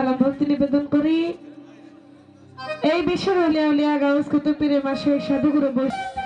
সালাম ভক্তি নিবেদন করি। এই বিশ্ব রলিয়া উলিয়া গাউস কুতুপিরে পীরে মাসে সাধুগুরু বসে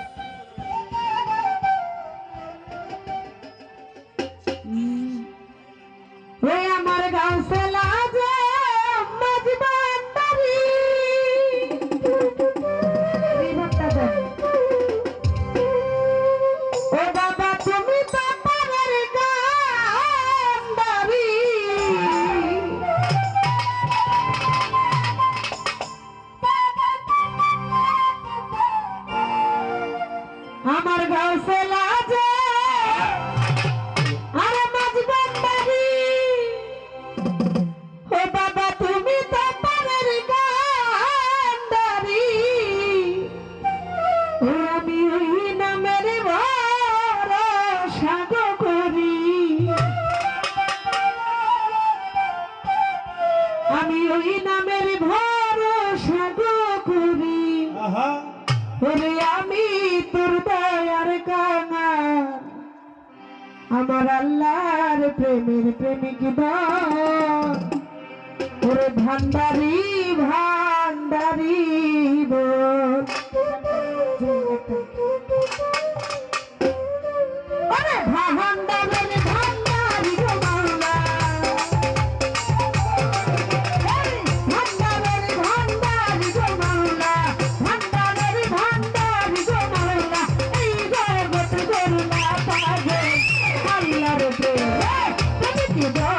ওই নামের ভরসা গো করি। ওরে আমি তোর দয়ার কামার আমার আল্লাহর প্রেমের প্রেমিক দর ওরে ভান্ডারি ভান্ডারি। you.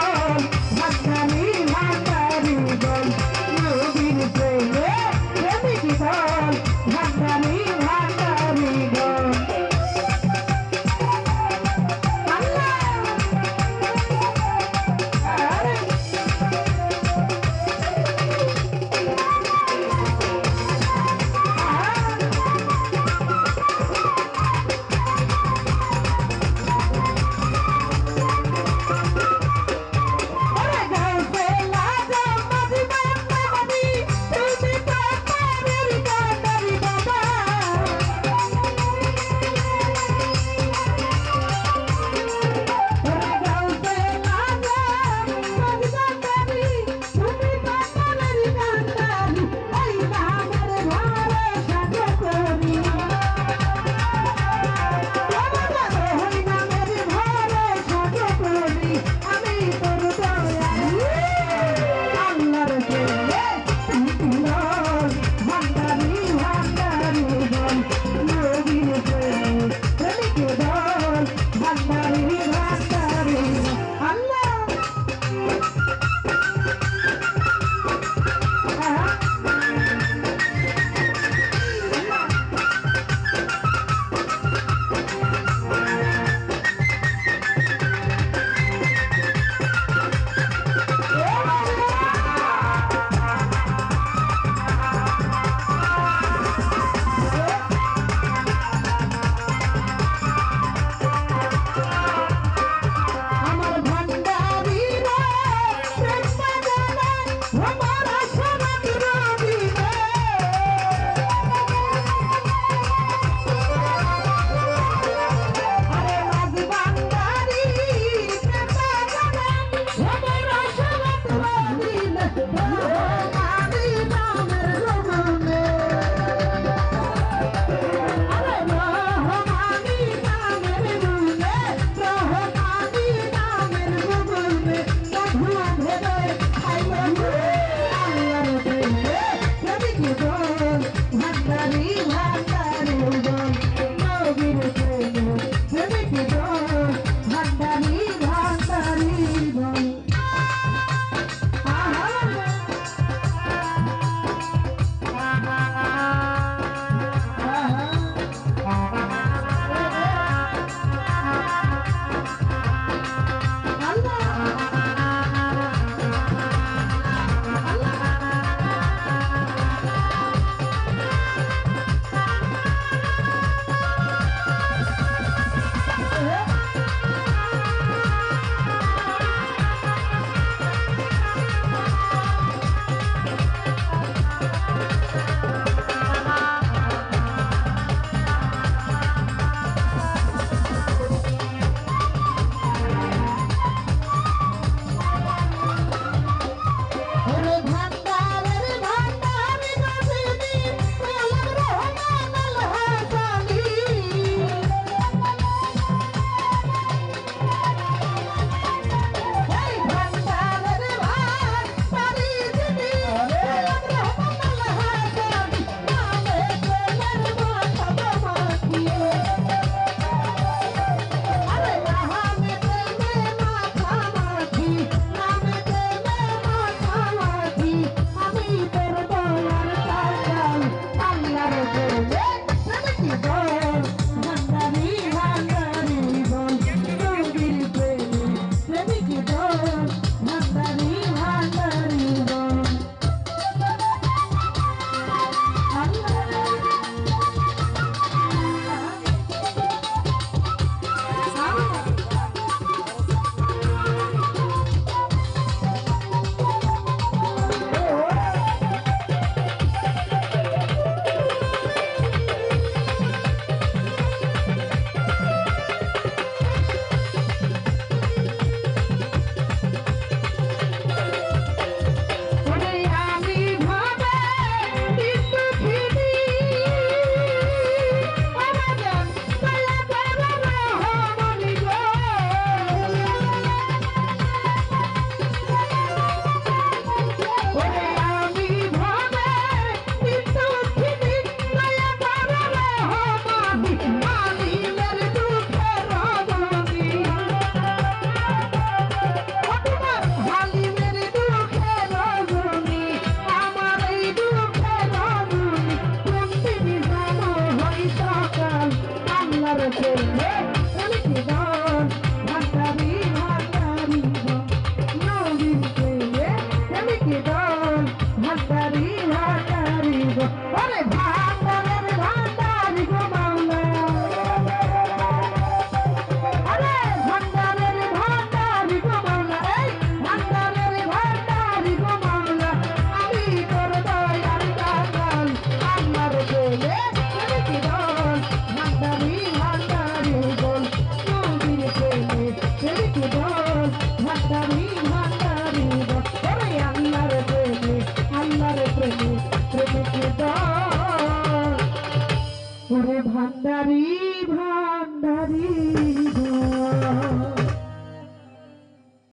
Thank you.